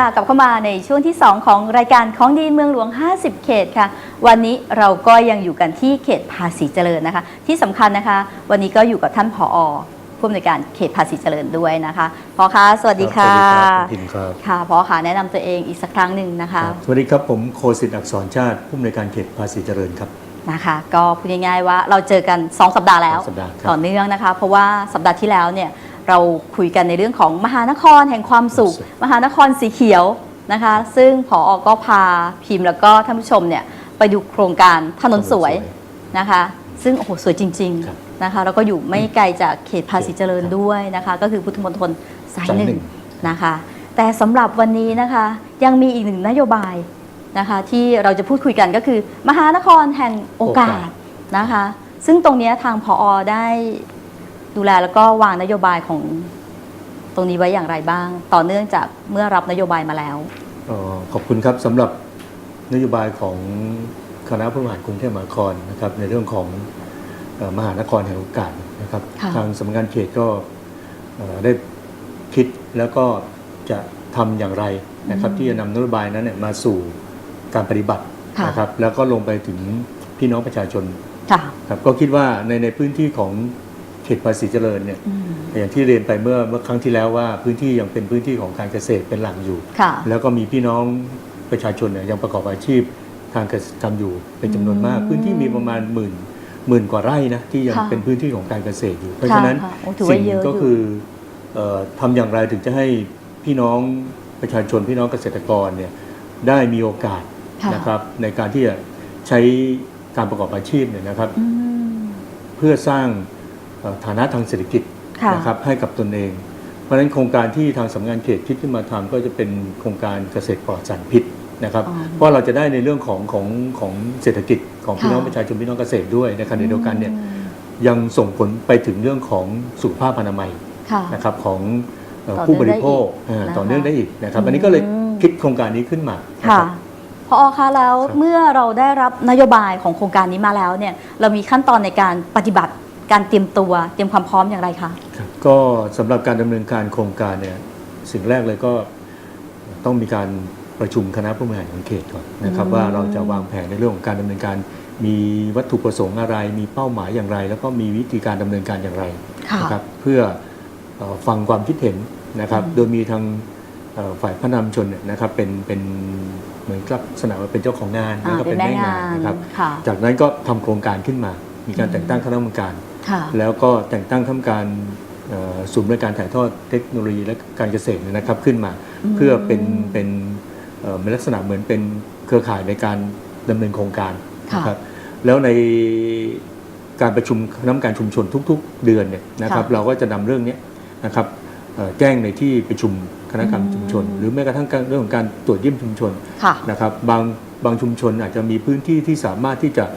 ค่ะกลับเข้ามาในช่วงที่ 2 ของรายการของดีเมืองหลวง 50 เขตค่ะ วันนี้เราก็ยังอยู่กันที่เขตภาษีเจริญนะคะ ที่สำคัญนะคะ วันนี้ก็อยู่กับท่านผอผู้อำนวยการเขตภาษีเจริญด้วยนะคะพอคะสวัสดีค่ะสวัสดีครับคุณพิมพ์ครับค่ะพอค่ะแนะนำตัวเองอีกสักครั้งหนึ่งนะคะสวัสดีครับผมโคสิทธิ์อักษรชาติผู้อำนวยการเขตภาษีเจริญครับนะคะก็พูดง่ายๆว่าเราเจอกัน 2 สัปดาห์แล้วสองสัปดาห์ครับต่อเนื่องนะคะ เพราะว่าสัปดาห์ที่แล้วเนี่ย เราคุยกันในเรื่องของมหานครแห่งความสุข มหานครสีเขียวนะคะ ซึ่งผออก็พาพิมพ์แล้วก็ท่านผู้ชมเนี่ยไปดูโครงการถนนสวยนะคะ ซึ่งโอ้โหสวยจริงครับๆนะคะ แล้วก็อยู่ไม่ไกลจากเขตภาษีเจริญด้วยนะคะ ก็คือพุทธมณฑลสายสายหหนึ่นึ่งงนะคะ แต่สำหรับวันนี้นะคะยังมีอีกหนึ่งนโยบายนะคะ ที่เราจะพูดคุยกันก็คือ มหานครแห่งโอกาสนะคะ ซึ่งตรงเนี้ยทางพออได้ ดูแลแล้วก็วางนโยบายของตรงนี้ไว้อย่างไรบ้าง ต่อเนื่องจากเมื่อรับนโยบายมาแล้วเอ่อขอบคุณครับสำหรับนโยบายของคณะผู้บริหารกรุงเทพมหานครนะครับในเรื่องของเอ่อมหานครแห่งโอกาสนะครับค่ะทางสำนักงานเขตก็เอ่อได้คิดแล้วก็จะทำอย่างไรนะครับที่จะนำนโยบายนั้นเนี่ยมาสู่การปฏิบัติค่ะนะครับแล้วก็ลงไปถึงพี่น้องประชาชนค่ะครับก็คิดว่าในในพื้นที่ของเข ตภาษีเจริญเนี่ยอืมอย่างที่เรียนไปเมื่อเมื่อครั้งที่แล้วว่าพื้นที่ยังเป็นพื้นที่ของการเกษตรเป็นหลักอยู่ค่ะแล้วก็มีพี่น้องประชาชนเนี่ยยังประกอบอาชีพทางเกษตรกรรมอยู่เป็นจำนวนมากอืมพื้นที่มีประมาณหมื่นหมื่นกว่าไร่นะที่ยังค่ะเป็นพื้นที่ของการเกษตรอยู่ เพราะฉะนั้นค่ะโอ้ถือว่าสิ่งเยอะก็อยู่คือเอ่อทำอย่างไรถึงจะให้พี่น้องประชาชนพี่น้องเกษตรกรเนี่ยได้มีโอกาสค่ะนะครับในการที่จะใช้การประกอบอาชีพเนี่ยนะครับอืมเพื่อสร้างเอ่อ ฐานะทางเศรษฐกิจค่ะนะครับให้กับตนเอง เพราะฉะนั้นโครงการที่ทางสำนักงานเขตคิดขึ้นมาทำก็จะเป็นโครงการเกษตรปลอดสารพิษนะครับอ๋อเพราะเราจะได้ในเรื่องของของของเศรษฐกิจของพี่ค่ะน้องประชาชนพี่น้องเกษตรด้วยในขณะเดียวกันเนี่ยอืมยังส่งผลไปถึงเรื่องของสุขภาพอนามัยค่ะนะครับของเอ่อต่อเนื่องผู้บริโภคได้อีกเอ่อนะคะต่อเนื่องได้อีกนะครับอืมอันนี้ก็เลยคิดโครงการนี้ขึ้นมานะค่ะรับพอคะแล้วครับเมื่อเราได้รับนโยบายของโครงการนี้มาแล้วเนี่ยเรามีขั้นตอนในการปฏิบัติ การเตรียมตัวเตรียมความพร้อมอย่างไรคะครับก็สำหรับการดำเนินการโครงการเนี่ยสิ่งแรกเลยก็ต้องมีการประชุมคณะผู้บริหารของเขตก่อนนะครับอืมว่าเราจะวางแผนในเรื่องของการดำเนินการ มีวัตถุประสงค์อะไร มีเป้าหมายอย่างไร แล้วก็มีวิธีการดำเนินการอย่างไรค่ะนะครับเพื่อเอ่อฟังความคิดเห็นนะครับอืมโดยมีทางเอ่อฝ่ายพระนำชนเนี่ยนะครับเป็นเป็นเหมือนกับลักษณะว่าเป็นเจ้าของงานอ่าแล้วก็เป็เป็นนแม่แม่งางานนนะครับค่ะจากนั้นก็ทำโครงการขึ้นมา มีการแต่งตั้งคณะกรรมการค่ะ แล้วก็แต่งตั้งทำการเอ่อศูนย์บริการถ่ายทอดเทคโนโลยีและการเกษตรเนยนะครับขึ้นมาอืมเพื่อเป็นเป็นเอ่อเป็นลักษณะเหมือนเป็นเครือข่ายในการดำเนินโครงการค่ะนะครับแล้วในการประชุมคณะกรรมการชุมชนทุก ๆ เดือนเนี่ยนะครับค่ะเราก็จะนำเรื่องเนี้ยนะครับเอ่อแจ้งในที่ประชุมคณะกรรมการชุมชนอืมหรือแม้กระทั่งการเรื่องของการตรวจเยี่ยมชุมชนค่ะนะครับบางบางชุมชนอาจจะมีพื้นที่ที่สามารถที่จะเอ่อ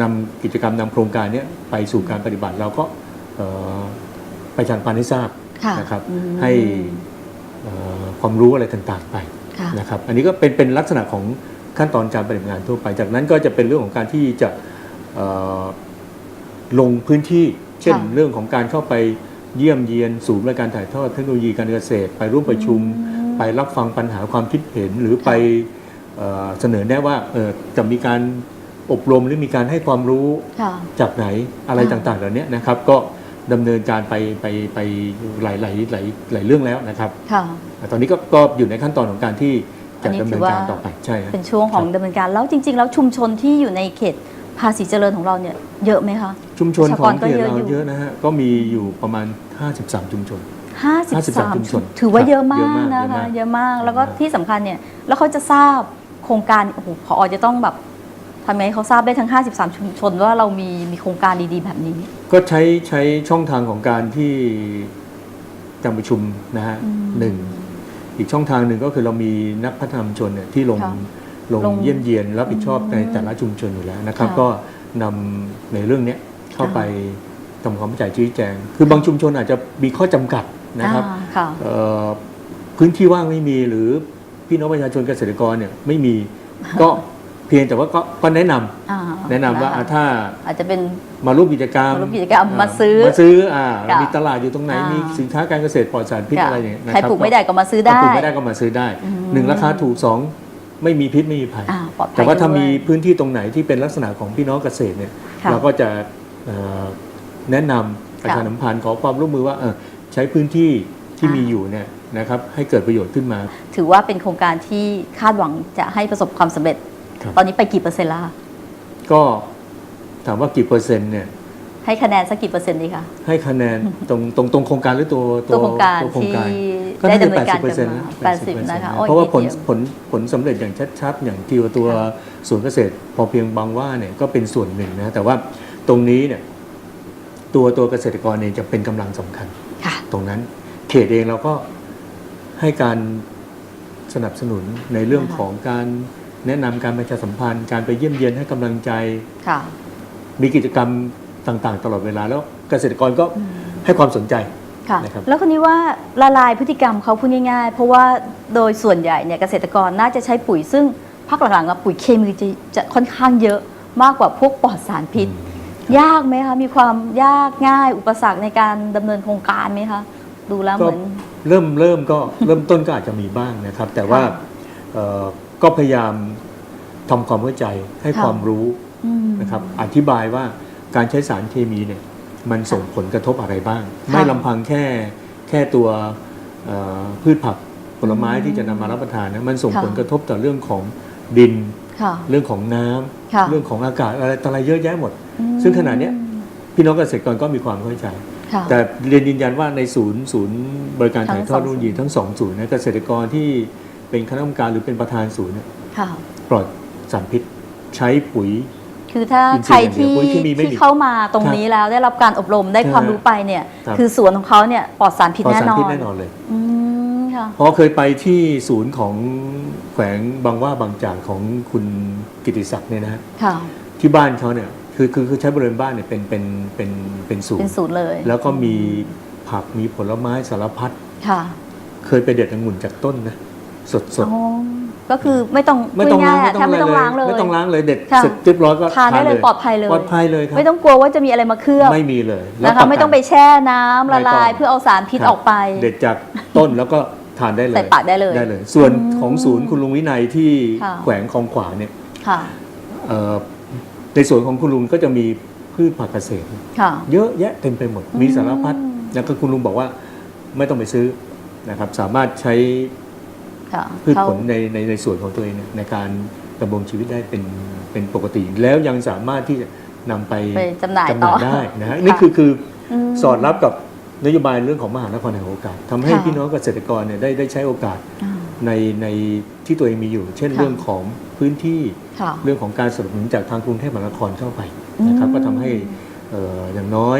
นำกิจกรรมนำโครงการเนี้ยไปสู่การปฏิบัติเราก็เอ่อประชาสัมพันธ์ให้ทราบค่ะนะครับอืมให้เอ่อความรู้อะไรต่างๆไปค่ะนะครับอันนี้ก็เป็นเป็นลักษณะของขั้นตอนการปฏิบัติงานทั่วไป จากนั้นก็จะเป็นเรื่องของการที่จะเอ่อลงพื้นที่ เช่นค่ะเรื่องของการเข้าไปเยี่ยมเยียนศูนย์บริการถ่ายทอดเทคโนโลยีการเกษตร ไปร่วมประชุมอืมไปรับฟังปัญหาความคิดเห็นหรือไปเอ่อเสนอแนะว่าเอ่อจะมีการ อบรมหรือมีการให้ความรู้ค่ะจากไหนอะไรค่ะต่างๆเหล่านี้นะครับ ก็ดำเนินการไปไปไปหลายหลายหลายหลายเรื่องแล้วนะครับค่ะตอนนี้ก็ก็อยู่ในขั้นตอนของการที่อัจะนนี้ดำถืเนิอนว่าการต่อไปใช่ครับเป็นช่วงของดำเนินการแล้วจริง ๆ แล้วชุมชนที่อยู่ในเขตภาษีเจริญของเราเนี่ยเยอะไหมคะ ชุมชนประชาขกอรงก็เขตเยอะเราอยู่เยอะนะฮะก็มีอยู่ประมาณ 53 ชุมชน53 ชุมชน ถือว่าเยอะมาเยกอะมากนะคะเยเยอะอะมากมากแล้วก็เยอะมากที่สำคัญเนี่ยแล้วเขาจะทราบโครงการโอ้โหพอจะต้องแบบ ทำไงให้เขาทราบได้ทั้ง 53 ชุมชนว่าเรามีมีโครงการดีๆ แบบนี้ ก็ใช้ใช้ช่องทางของการที่การประชุมนะฮะอืมหนึ่งอีกช่องทางหนึ่งก็คือเรามีนักพัฒนาชุมชนเนี่ยที่ลงค่ะลงลงเยี่ยมเยียนรับผิดชอบอืมในแต่ละชุมชนอยู่แล้วนะครับค่ะก็นำในเรื่องเนี้ยเข้าค่ะไปทำความเข้าใจชี้แจง คือบางชุมชนอาจจะมีข้อจำกัดนะครับอ่าค่ะเอ่อพื้นที่ว่างไม่มีหรือพี่น้องประชาชนเกษตรกรเนี่ยไม่มีก็ พพียงแต่ว่าก็ก็แนะนำอ่าแนะนำว่าคอะถ้าอาจจะเป็น มาร่วมกิจกรรมมาร่วมกิจกรรมมาซื้อมาซื้ออ่าค่ะมีตลาดอยู่ตรงไหนอ่ามี มีสินค้าการเกษตรปลอดสารพิษค่ะอะไรอย่างเงี้ยนะใครครับปลูกไม่ได้ก็มาซื้อได้ ถ้าปลูกไม่ได้ก็มาซื้อได้อืม หนึ่งราคาถูกสองไม่มีพิษไม่มีภัย อ่าปลอดภัยแต่ว่าถ้าด้วยมีพื้นที่ตรงไหนที่เป็นลักษณะของพี่น้องเกษตรเนี่ยค่ะเราก็จะเอ่อแนะนำประชาสัมพันธ์ขอความร่วมมือว่าเออใช้พื้นที่ที่อ่ามี มีอยู่เนี่ยนะครับให้เกิดประโยชน์ขึ้นมา ถือว่าเป็นโครงการที่คาดหวังจะให้ประสบความสำเร็จครับ ตอนนี้ไปกี่เปอร์เซ็นต์แล้วคะก็ถามว่ากี่เปอร์เซ็นต์เนี่ย ให้คะแนนสักกี่เปอร์เซ็นต์ดีคะให้คะแนนตรงตรงตรงโครงการหรือตัวตัวโครงการตัวโครงที่การได้น่าจะดำเนินการ80%กันนะมา80นะคะโอ้ยเพราะว่าผลนิดเดียวผลผลสำเร็จอย่างชัดๆ อย่างที่ว่าตัวค่ะสวนเกษตร พอเพียงบางว่าเนี่ยก็เป็นส่วนหนึ่งนะแต่ว่าตรงนี้เนี่ยตัวตัวเกษตรกรเองจะเป็นกำลังสำคัญค่ะตรงนั้นเขตเองเราก็ให้การสนับสนุนในเรื่องค่ะของการ แนะนำการประชาสัมพันธ์ การไปเยี่ยมเยียนให้กำลังใจ ค่ะ มีกิจกรรมต่างๆ ตลอดเวลาแล้วเกษตรกรก็ให้ความสนใจ ค่ะ นะครับ แล้วคนนี้ว่าละลายพฤติกรรมเขาพูดง่ายๆ เพราะว่าโดยส่วนใหญ่เนี่ยเกษตรกรน่าจะใช้ปุ๋ยซึ่งพักหลังๆอะปุ๋ยเคมีจะจะค่อนข้างเยอะมากกว่าพวกปลอดสารพิษ ยากไหมคะ มีความยากง่ายอุปสรรคในการดำเนินโครงการไหมคะ ดูแล้วเหก็มือน เริ่มเริ่มก็ เริ่มต้นก็อาจจะมีบ้างนะครับ แต่ว่าค่ะ เอ่อ ก็พยายามทำความเข้าใจให้ค่ะ ความรู้อืม นะครับ อธิบายว่าการใช้สารเคมีเนี่ยมันส่งผลกระทบอะไรบ้าง ไม่ลำพังแค่แค่ตัวเอ่อพืชผักผลไม้อืมที่จะนำมารับประทานนะมันส่งค่ะ ผลกระทบต่อเรื่องของดิน ค่ะเรื่องของน้ำค่ะเรื่องของอากาศอะไรต่ออะไรเยอะแยะหมด อืมซึ่งขณะเนี้ย พี่น้องเกษตรกรก็มีความเข้าใจ ค่ะ แต่เรียนยืนยันว่าในศูนย์ศูนย์บริการทั้งถ่ายทอดสองเทคโนโลยีศูนย์ทั้งสองศูนย์เนยเกษตรกรที่ เป็นคณะกรรมการหรือเป็นประธานศูนย์เนี่ยค่ะ ปลอดสารพิษใช้ปุ๋ย คือถ้าอินทรีย์ใครอย่างเดียวที่ปุ๋ยเคมีไม่มีที่เข้ามาตรงนี้แล้วได้รับการอบรมได้ใช่ความรู้ไปเนี่ยครับคือสวนของเขาเนี่ยปลอดสารพิษปลอดแน่สารนอพิษนแน่นอนเลยอืมค่ะเพราะเคยไปที่ศูนย์ของแขวงบางว่าบางจากของคุณกิติศักดิ์เนี่ยนะฮะค่ะที่บ้านเขาเนี่ยคือคือคือใช้บริเวณบ้านเนี่ยเป็นเป็นเป็นเป็นศูนเป็นย์ศูนย์เลย แล้วก็มีผักมีผลไม้สารพัดค่ะ เคยไปเด็ดองุ่นจากต้นนะ สดสดอ๋อก็คือไม่ต้องไม่ต้องล้างพูดๆะแทบไม่ต้องล้างเลยไม่ต้องล้างเลยเด็ดค่ะเสร็จเรียบร้อยก็ทานได้เลยปลอดภัยเลยปลอดภัยเลยครับไม่ต้องกลัวว่าจะมีอะไรมาเคลือบไม่มีเลยแล้วนะคะปรกัไม่ต้องไปแช่น้ำละลายไม่ต้องเพื่อเอาสารพิษครับออกไป เด็ดจากต้นแล้วก็ทานได้เลยใส่ปากได้เลยได้เลย ส่วนอืมของศูนย์คุณลุงวินัยที่ค่ะแขวงคลองขวางเนี่ยค่ะเอ่อในส่วนของคุณลุงก็จะมีพืชผักเกษตรค่ะเยอะแยะเต็มไปหมดมีสารพัดแล้วก็คุณลุงบอกว่าไม่ต้องไปซื้อนะครับสามารถใช้ค่ะ พืชเขาผลในในในส่วนของตัวเองเนี่ยในการดำรงชีวิตได้เป็นเป็นปกติ แล้วยังสามารถที่จะนำไปไปจำหน่ายจำหต่น่าอยได้นะฮะนี่คือคือมสอดรับกับนโยบายเรื่องของมหานครแห่งโอกาสทำให้ค่ะพี่น้องเกษตรกรเนี่ยได้ได้ใช้โอกาสอ่าในในที่ตัวเองมีอยู่ เช่นค่ะเรื่องของพื้นที่ค่ะเรื่องของการสนับสนุนจากทางกรุงเทพมหานครเข้าไปนะครับอืมก็ทำให้เอ่ออย่างน้อย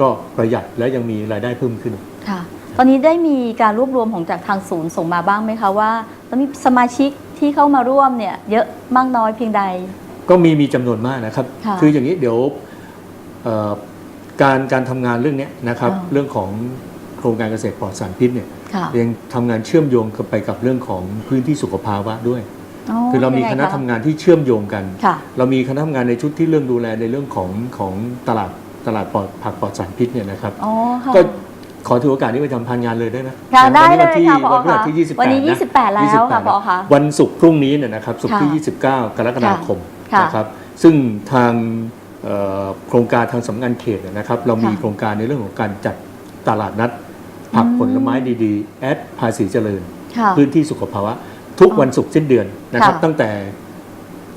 ก็ประหยัดและยังมีรายได้เพิ่มขึ้นค่ะ ตอนนี้ได้มีการรวบรวมของจากทางศูนย์ส่งมาบ้างไหมคะว่าตอนนี้สมาชิกที่เข้ามาร่วมเนี่ยเยอะมากน้อยเพียงใด ก็มีมีจำนวนมากนะครับ ค่ะออย่างนี้เดี๋ยวเอ่อการการทำงานเรื่องเนี้ยนะครับ อ่า เรื่องของโครงการเกษตรปลอดสารพิษเนี่ยค่ะยังทำงานเชื่อมโยงกับไปกับเรื่องของพื้นที่สุขภาวะด้วย คือเรามีคณะทำงานที่เชื่อมโยงกัน ค่ะ เรามีคณะทำงานในชุดที่เรื่องดูแลในเรื่องของของตลาดตลาดปลอดผักปลอดสารพิษเนี่ยนะครับ อ๋อค่ะ ก็ ขอถือโอกาสนี้ไปทำพันงานเลยได้ไหมค่ะได้วันนี้เลวันยที่ค่ะผอวันพฤหัค่ะสที่28วันนี้นะ28 แล้วค่ะ28ผอค่ะวันศุกร์พรุ่งนี้เนี่ยนะครับศุกร์ที่ค่ะ29 กรกฎาคมค่ะนะครับซึ่งทางเอ่อโครงการทางสำนักงานเขตนะครับ เรามีค่ะโครงการในเรื่องของการจัดตลาดนัด ผักอืมผลไม้ดีๆ แอดภาษีเจริญค่ะพื้นที่สุขภาวะ ทุกวันศุกร์สิ้นเดือนนะครับค่ะตั้งแต่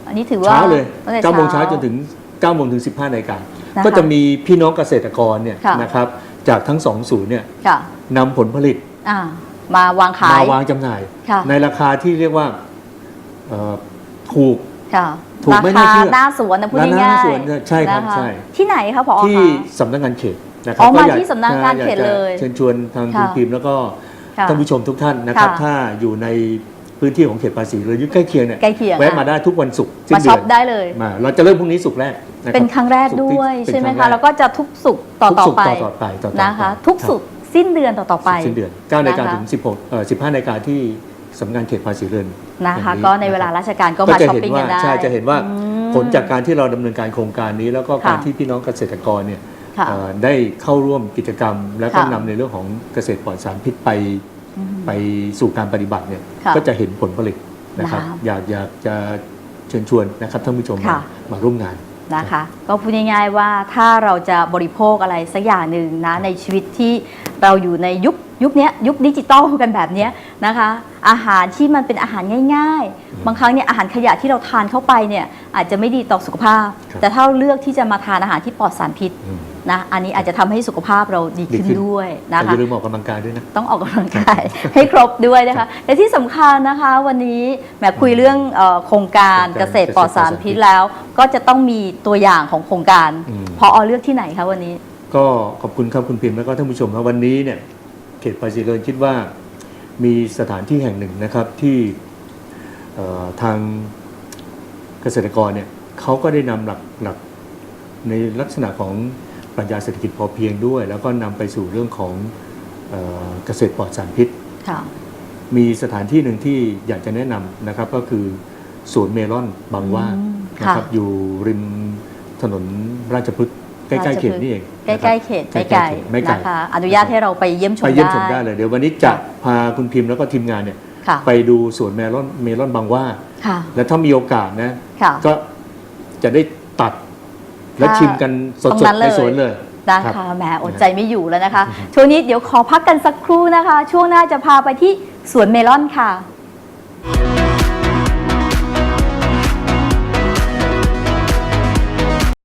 อันนี้ถือว่าเช้าเลยตั้งแต่9โมงเช้าจนถึง9โมงถึง 15นาฬิกานะคะก็จะมีพี่น้องเกษตรกรเนี่ยค่ะนะครับ จากทั้งสองศูนย์เนี่ยค่ะนำผลผลิตอ่ามาวางขามายวางจำหน่าย ค่ะ ในราคาที่เรียกว่าเอ่อถูก ค่ะถูกราไม่คาน่าเชื่อหน้าสวนนะพูดร้านหง่ายน้าๆสวนใช่ครับนะคะใช่ ที่ไหนคะผอที่คะ สำนักงานเขตนะครัอ๋อมาก็อยที่สำนักงานเขตอยจะเลยเชิญชวนทางค่ะคุณพิมพ์แล้วก็ค่ะท่านผู้ชมทุกท่านนะครับ ค่ะถ้าอยู่ใน พื้นที่ของเขตภาษีหรืออยุ่ใกล้เคียงเนี่ยใกล้เคียงแวะอะมาได้ทุกวันศุกร์สิ้มานเดืช็ออปนได้เลย มาเราจะเริ่มพรุ่งนี้ศุกร์แรกะบเป็นครั้งแรกศุที่ด้วยเป็นใช่ไหมรั้งคะรกแล้วก็จะทุกสุกร์ต่อทุกต่อศุกร์ไปต่อๆไปต่อๆนะคะไปทุกครับสุกร์สิ้นเดือนต่อต่อไป สิ้นเดือน9นาฬิกานะคะถึง16เอ่อ15นาฬิกาที่สำนักงานเขตภาษีเรือนนะคะ แห่งก็ในเวลาราชการก็ก็มาจะช้อปเห็นปิ้งกัว่านได้ใช่จะเห็นว่าอืม ผลจากการที่เราดำเนินการโครงการนี้ แล้วก็การค่ะที่พี่น้องเกษตรกรเนี่ยค่ะเอ่อได้เข้าร่วมกิจกรรม แล้วก็ค่ะนำในเรื่องของเกษตรปลอดสารพิษไปอืม ไปสู่การปฏิบัติเนี่ยค่ะก็จะเห็นผลผลิตนะครับนะคะอยากอยากจะเชิญชวนนะครับท่านผู้ชมมาค่ะมาร่วมงานนะคะ ก็พูดง่ายๆว่าถ้าเราจะบริโภคอะไรสักอย่างหนึ่งนะในชีวิตที่เราอยู่ในยุคยุคเนี้ยยุคดิจิตอลกันแบบเนี้ยนะคะ อาหารที่มันเป็นอาหารง่าย ๆ บางครั้งเนี่ยอาหารขยะที่เราทานเข้าไปเนี่ยอาจจะไม่ดีต่อสุขภาพครับแต่ถ้าเราเลือกที่จะมาทานอาหารที่ปลอดสารพิษอืม นะอันนี้อาจจะทำให้สุขภาพเราดีดีขึ้นขึ้นด้วยแต่นะอคะย่าลืมออกกำลังกายด้วยนะต้องออกกำลังกายให้ครบด้วยนะคะและที่สำคัญนะคะวันนี้แหมคุยเรื่องเอ่อโครงการโครงการเกษตรปลอดสารพิษเกษตรปลอดสารพิษแล้ว ก็จะต้องมีตัวอย่างของโครงการอืมพออเลือกที่ไหนคะวันนี้ ก็ขอบคุณครับคุณพิมพ์แล้วก็ท่านผู้ชมครับวันนี้เนี่ยเขตภาษีเรือนคิดว่ามีสถานที่แห่งหนึ่งนะครับที่เอ่อทางเกษตรกรเนี่ยเขาก็ได้นำหลักหลักในลักษณะของ ปรัชญาเศรษฐกิจพอเพียงด้วย แล้วก็นำไปสู่เรื่องของเอ่อเกษตรปลอดสารพิษค่ะมีสถานที่หนึ่งที่อยากจะแนะนำนะครับก็คือสวนเมลอนบางหว่าอืมนะครับค่ะอยู่ริมถนนราชพฤกษ์ใกล้ๆเขตนี่เองใกนะครับล้ๆเขตไม่ไกลไม่ไกลนะคะอนุญาตให้เราไปเยี่ยมชมไปได้เยี่ยมชมได้เลยเดี๋ยววันนี้จะพาคุณพิมพ์แล้วก็ทีมงานเนี่ยค่ะไปดูสวนเมลอนเมลอนบางหว่าค่ะแล้วถ้ามีโอกาสนะค่ะก็จะได้ตัด และค่ะชิมกันสตรงนั้ดนๆเลยในสวนเลยนะครัคะบแหมอดใจไม่อยู่แล้วนะคะ ช่วงนี้เดี๋ยวขอพักกันสักครู่นะคะ ช่วงหน้าจะพาไปที่สวนเมลอนค่ะ